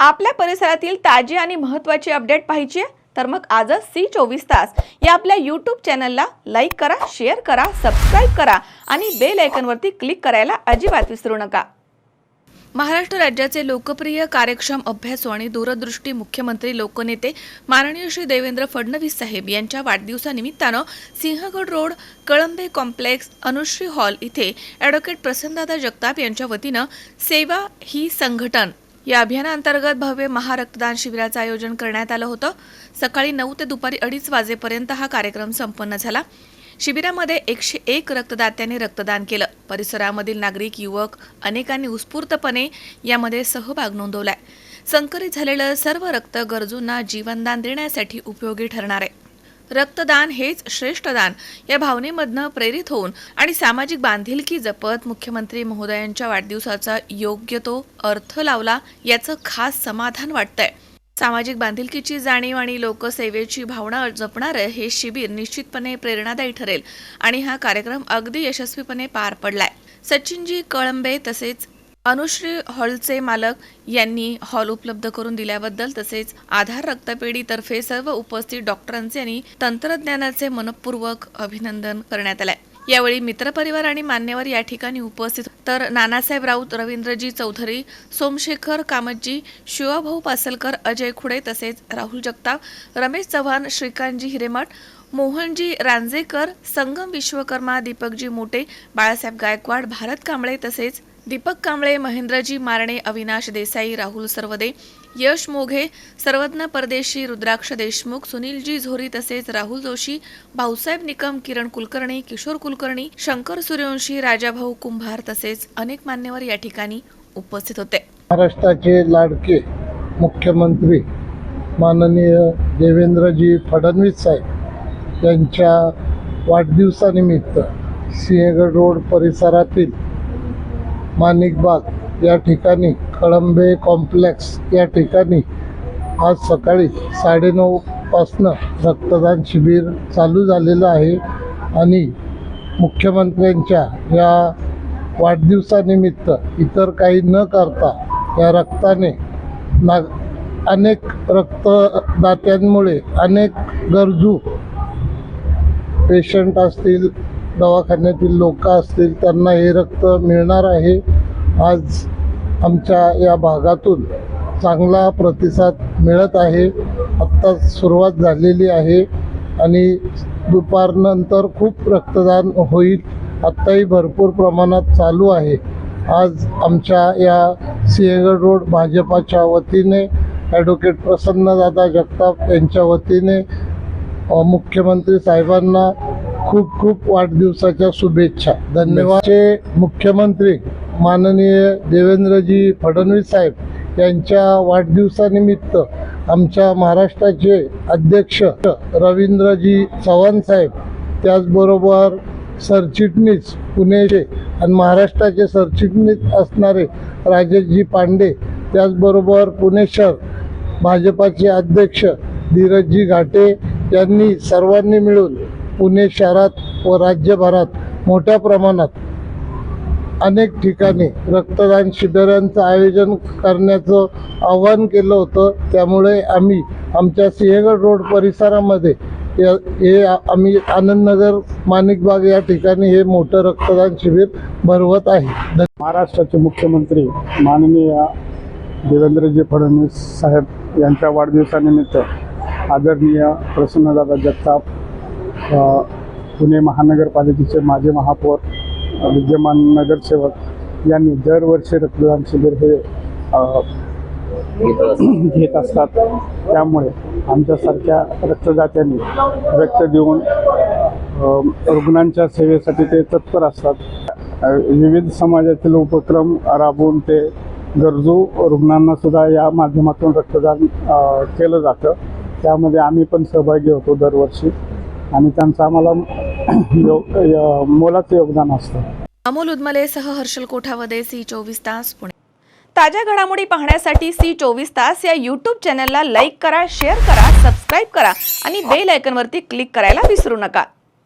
आपल्या परिसरातील ताजी आणि महत्त्वाची अपडेट पाहिजे तर मग आजच सी चोवीस तास या आपल्या यूट्यूब चॅनलला लाईक करा शेअर करा सबस्क्राईब करा आणि बेल आयकनवरती क्लिक करायला अजिबात विसरू नका. महाराष्ट्र राज्याचे लोकप्रिय कार्यक्षम अभ्यासू आणि दूरदृष्टी मुख्यमंत्री लोकनेते माननीय श्री देवेंद्र फडणवीस साहेब यांच्या वाढदिवसानिमित्तानं Sinhagad road Kalambe complex Anushree hall इथे ॲडव्होकेट प्रसन्नदादा जगताप यांच्या वतीनं सेवा ही संघटन या अभियानांतर्गत भव्य महारक्तदान शिबिराचं आयोजन करण्यात आलं होतं. सकाळी नऊ ते दुपारी अडीच वाजेपर्यंत हा कार्यक्रम संपन्न झाला. शिबिरामध्ये एकशे एक रक्तदात्यांनी रक्तदान केलं. परिसरामधील नागरिक युवक अनेकांनी उत्स्फूर्तपणे यामध्ये सहभाग नोंदवलाय. संकलित झालेलं सर्व रक्त गरजूंना जीवनदान देण्यासाठी उपयोगी ठरणार आहे. रक्तदान हेच श्रेष्ठ दान. या भावनेमधनं प्रेरित होऊन आणि सामाजिक बांधिलकी जपत मुख्यमंत्री महोदयांच्या वाढदिवसाचा योग्य तो अर्थ लावला याचं खास समाधान वाटतंय. सामाजिक बांधिलकीची जाणीव आणि लोकसेवेची भावना जपणारं हे शिबिर निश्चितपणे प्रेरणादायी ठरेल आणि हा कार्यक्रम अगदी यशस्वीपणे पार पडलाय. सचिनजी कळंबे तसेच अनुश्री हॉलचे मालक यांनी हॉल उपलब्ध करून दिल्याबद्दल तसेच आधार रक्तपेढीतर्फे सर्व उपस्थित डॉक्टरांचे आणि तंत्रज्ञानाचे मनपूर्वक अभिनंदन करण्यात आलंय. यावेळी मित्रपरिवार आणि मान्यवर या ठिकाणी उपस्थित तर नानासाहेब राऊत रवींद्रजी चौधरी सोमशेखर कामतजी शिवाभाऊ पासलकर अजय खुडे तसेच राहुल जगताप रमेश चव्हाण श्रीकांतजी हिरेमठ मोहनजी रांजेकर संगम विश्वकर्मा दीपकजी मोटे बाळासाहेब गायकवाड भारत कांबळे तसेच दीपक कांबळे महेंद्रजी मारणे अविनाश देसाई राहुल सर्वदे यश मोघे सर्वज्ञ परदेशी रुद्राक्ष देशमुख सुनीलजी झोरी तसेच राहुल जोशी भाऊसाहेब निकम किरण कुलकर्णी किशोर कुलकर्णी शंकर सूर्यवंशी राजाभाऊ कुंभार तसेच अनेक मान्यवर या ठिकाणी उपस्थित होते. महाराष्ट्राचे लाडके मुख्यमंत्री माननीय देवेंद्रजी फडणवीस साहेब यांच्या वाढदिवसानिमित्त सिंहगड रोड परिसरातील माणिकबाग या ठिकाणी कळंबे कॉम्प्लेक्स या ठिकाणी आज सकाळी साडेनऊपासनं रक्तदान शिबिर चालू झालेलं आहे आणि मुख्यमंत्र्यांच्या या वाढदिवसानिमित्त इतर काही न करता या रक्ताने ना अनेक रक्तदात्यांमुळे अनेक गरजू पेशंट असतील दवाखान्यातील लोक असतील त्यांना हे रक्त मिळणार आहे. आज आमच्या या भागातून चांगला प्रतिसाद मिळत आहे. आत्ता सुरुवात झालेली आहे आणि दुपारनंतर खूप रक्तदान होईल. आत्ताही भरपूर प्रमाणात चालू आहे. आज आमच्या या सिंहगड रोड भाजपाच्या वतीने ॲडव्होकेट प्रसन्नदादा जगताप यांच्या वतीने मुख्यमंत्री साहेबांना खूप खूप वाढदिवसाच्या शुभेच्छा. धन्यवादचे मुख्यमंत्री माननीय देवेंद्रजी फडणवीस साहेब यांच्या वाढदिवसानिमित्त आमच्या महाराष्ट्राचे अध्यक्ष रवींद्रजी चव्हाण साहेब त्याचबरोबर सरचिटणीस पुणेचे आणि महाराष्ट्राचे सरचिटणीस असणारे राजेशजी पांडे त्याचबरोबर पुणे शहर भाजपाचे अध्यक्ष धीरजजी घाटे यांनी सर्वांनी मिळून पुणे शहरात व राज्यभरात मोठ्या प्रमाणात अनेक ठिकाणी रक्तदान शिबिरांचं आयोजन करण्याचं आवाहन केलं होतं. त्यामुळे आम्ही आमच्या सिंहगड रोड परिसरामध्ये या- हे आम्ही आनंदनगर माणिकबाग या ठिकाणी हे मोठं रक्तदान शिबिर भरवत आहे. महाराष्ट्राचे मुख्यमंत्री माननीय देवेंद्रजी फडणवीस साहेब यांच्या वाढदिवसानिमित्त आदरणीय प्रसन्नदादा जगताप पुणे महानगरपालिकेचे माजी महापौर विद्यमान नगरसेवक यांनी दरवर्षी रक्तदान शिबिर हे घेत असतात. त्यामुळे आमच्यासारख्या रक्तदात्यांनी रक्त देऊन रुग्णांच्या सेवेसाठी ते तत्पर असतात. विविध समाजातील उपक्रम राबवून ते गरजू रुग्णांना सुद्धा या माध्यमातून रक्तदान केलं जातं. त्यामध्ये आम्ही पण सहभागी होतो दरवर्षी. आणि त्यांचं आम्हाला य- मोलाचं योगदान असतं. अमोल उदमलेसह हर्षल कोठावदे सी चोवीस तास पुणे. ताज्या घडामोडी पाहण्यासाठी सी चोवीस तास या यूट्यूब चॅनलला लाईक करा शेअर करा सबस्क्राईब करा आणि बेल आयकनवरती क्लिक करायला विसरू नका.